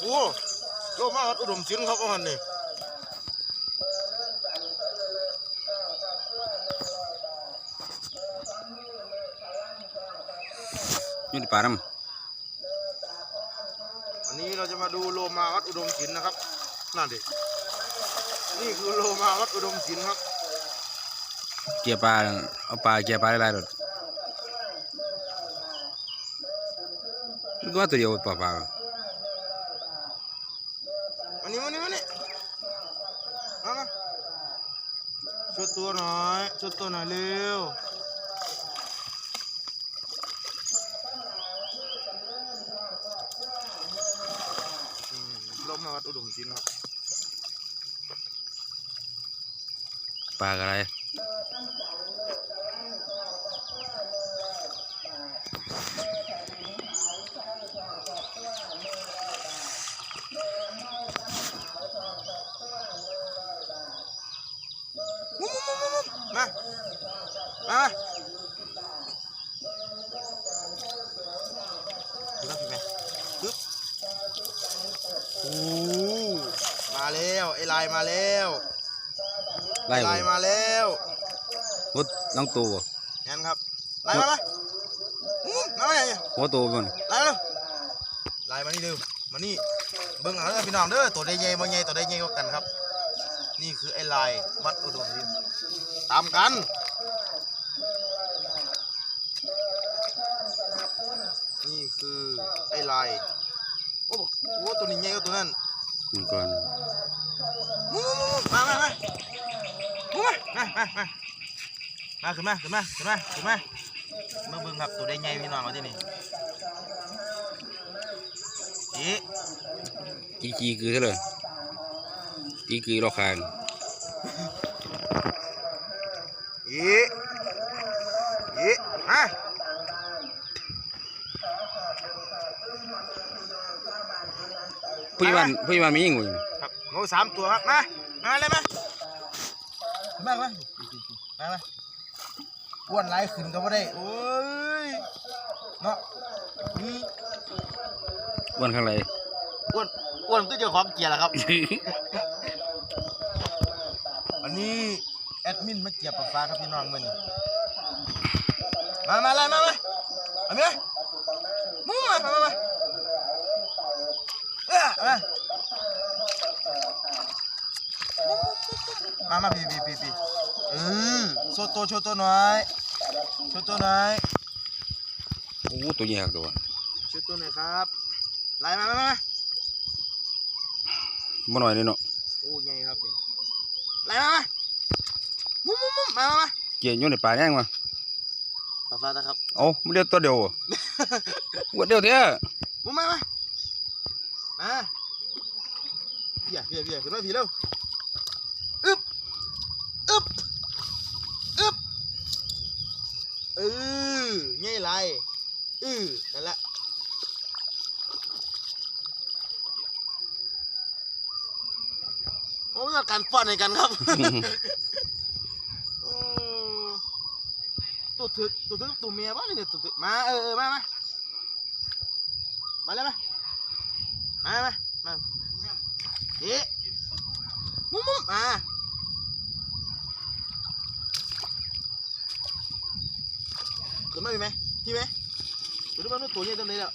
โอ้โลมาวัดอุดมศิลป์ครับว่างั้นนี่อยู่ในป่าน้อันนี้เราจะมาดูโลมาวัดอุดมศิลป์นะครับนั่นดินี่คือโลมาวัดอุดมศิลป์ครับำเกียร์ปลาเอาปลาเกียร์ปลาหลายๆรถมันก็ว่าตัวเดียวปลาปลา อันนี้มานี่มานี่มามา ช่วยตัวหน่อยช่วยตัวหน่อยเร็วลมโลมาวัดอุดมศิลป์ครับปลาอะไร มามา มา ดูนะพี่แม่ปึ๊บโอ้มาแล้วไอ้ลายมาแล้วไล่ไอ้ลายมาแล้วหัวน้องตัวงั้นครับลายมามาอื้อมาเนี่ยหัวตัวมันลายมาเร็วลายมานี่เร็วมานี่เบิ่งเอาเด้อพี่น้องเด้อตัวใดใหญ่บ่ใหญ่ตัวใดใหญ่กว่ากันครับ นี่คือไอ้ลายวัดอุดมศิลป์ ตามกันนี่คือไอ้ลายโอ้โหโอ้ตัวนี้ใหญ่กว่าตัวนั้นมันก่อนมูมามามามูมามามามามาขึ้นมาขึ้นมาขึ้นมาขึ้นมามาเบิ่งครับตัวใดใหญ่พี่น้องเอาที่นี่อีกีกีคือเท่าไหร่กีกีรอคาง อีอีมาผู้ใหญ่บ้านผู้ใหญ่บ้านมียิงบ่อยู่ครับงูสามตัวครับมามาเลยมามามามามาอ้วนไหลายขึ้นก็ไม่ได้โอ้ยเนาะนี่บ้านข้างไรอ้วนอ้วนก็เจ้าของเกียร์แหละครับ อันนี้แอ ดมินมาเกียบปลาฟ้าครับพี่น้องมันมามาเลยมามาเอาไหมมูมามามามาเอ้อมามามาพี่พี่พี่พี่เออโชว์ตัวโชว์ตัวหน่อยโชว์ตัวหน่อยโอ้ตัวใหญ่ครับตัวโชว์ตัวหน่อยครับไล่มามามามาบ่น้อยเลยเนาะโอ้ใหญ่ครับนี่ไล่มามา มุมมุมมุมมามามาเกียร์อยู่ในป่าแยังมาปลาฟ้าตะครับเอ้ามันเดียวตัวเดียวอะวัดเดียวเท่ามุมมามามาพี่อะพี่อะพี่อะขึ้นมาพี่เร็วอึ๊บอึ๊บอึ๊บเออใหญ่ไรเออนั่นแหละโอ้ยการป้อนให้กันครับ โอ้ตัว ถึกตัวถึกตัวเมียบ้านเนี่ยตัวถึกมาเออเออมามามาเลยมามามามาเฮ้มุ้มมุ้มมาขึ้นมาพี่ไหมที่ไหมขึ้นมาตัวใหญ่จังเลยแล้ว